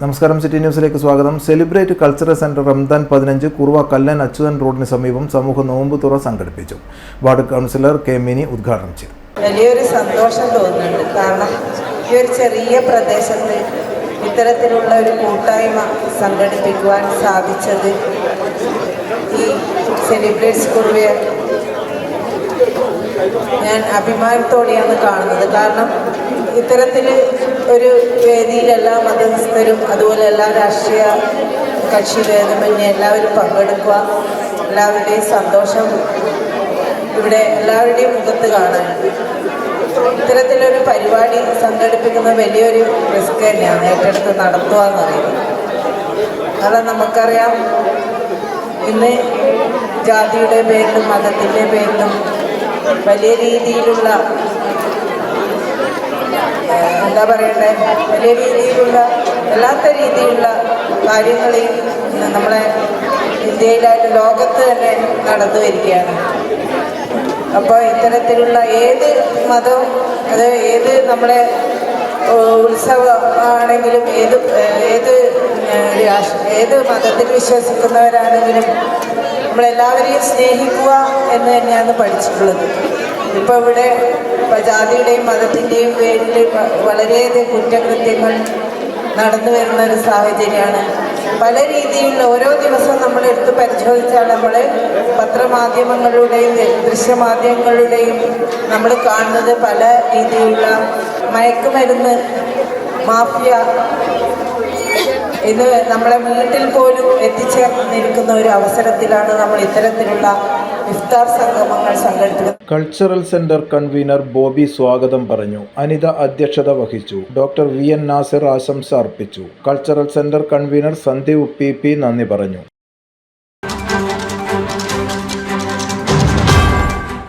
നമസ്കാരം സിറ്റി ന്യൂസിലേക്ക് സ്വാഗതം. സെലിബ്രേറ്റ് കൾച്ചറൽ സെന്റർ റംദാൻ പതിനഞ്ച് കുറുവ കല്ലൻ അച്യുതൻ റോഡിന് സമീപം സമൂഹ നോമ്പ് തുറ സംഘടിപ്പിച്ചു. വാർഡ് കൗൺസിലർ കെ മിനി ഉദ്ഘാടനം ചെയ്തു. വലിയൊരു സന്തോഷം തോന്നുന്നുണ്ട്. കാരണം ഈ ഒരു ചെറിയ പ്രദേശത്ത് ഇത്തരത്തിലുള്ള ഒരു കൂട്ടായ്മ സംഘടിപ്പിക്കുവാൻ സാധിച്ചത് ഈ സെലിബ്രേറ്റ്സ് കുറുവയെ ഞാൻ അഭിമാനത്തോടെയാണ് കാണുന്നത്. കാരണം ഇത്തരത്തിൽ ഒരു വേദിയിൽ എല്ലാ മതസ്ഥരും അതുപോലെ എല്ലാ രാഷ്ട്രീയ കക്ഷി ഭേദമന്യേ എല്ലാവരും പങ്കെടുക്കുക എല്ലാവരുടെയും സന്തോഷം ഇവിടെ എല്ലാവരുടെയും മുഖത്ത് കാണാനുണ്ട് ഇത്തരത്തിലൊരു പരിപാടി സംഘടിപ്പിക്കുന്ന വലിയൊരു റിസ്ക് തന്നെയാണ് ഏറ്റെടുത്ത് നടത്തുക എന്ന് പറയുന്നത്. കാരണം നമുക്കറിയാം ഇന്ന് ജാതിയുടെ പേരിലും മതത്തിന്റെ പേരിലും വലിയ രീതിയിലുള്ള എന്താ പറയണ്ടേ? വലിയ രീതിയിലുള്ള അല്ലാത്ത രീതിയിലുള്ള കാര്യങ്ങളെയും നമ്മളെ ഇന്ത്യയിലായിട്ട് ലോകത്ത് തന്നെ നടന്നു വരികയാണ്. അപ്പോൾ ഇത്തരത്തിലുള്ള ഏത് മതവും അത് ഏത് നമ്മുടെ ഉത്സവം ആണെങ്കിലും ഏത് ഏത് ഏത് മതത്തിൽ വിശ്വസിക്കുന്നവരാണെങ്കിലും നമ്മളെല്ലാവരെയും സ്നേഹിക്കുക എന്ന് തന്നെയാണ് പഠിച്ചിട്ടുള്ളത്. ഇപ്പോൾ ഇവിടെ ജാതിയുടെയും മതത്തിന്റെയും പേരിൽ വളരെയധികം കുറ്റകൃത്യങ്ങൾ നടന്നു വരുന്ന ഒരു സാഹചര്യമാണ്. പല രീതിയിൽ ഓരോ ദിവസവും നമ്മൾ എടുത്ത് പരിശോധിച്ചാൽ നമ്മൾ പത്രമാധ്യമങ്ങളുടെയും ദൃശ്യമാധ്യമങ്ങളുടെയും നമ്മൾ കാണുന്നത് പല രീതിയിലുള്ള മയക്കുമരുന്ന് മാഫിയ ഇന്ന് നമ്മുടെ വീട്ടിൽ പോലും എത്തിച്ചേർന്നിരിക്കുന്ന ഒരു അവസരത്തിലാണ് നമ്മൾ ഇത്തരത്തിലുള്ള സംഗമങ്ങൾ കൾച്ചറൽ സെന്റർ കൺവീനർ ബോബി സ്വാഗതം പറഞ്ഞു. അനിത അധ്യക്ഷത വഹിച്ചു. ഡോക്ടർ വി എൻ നാസിർ ആശംസ അർപ്പിച്ചു. Cultural centre convener Sandeep P P നന്ദി പറഞ്ഞു.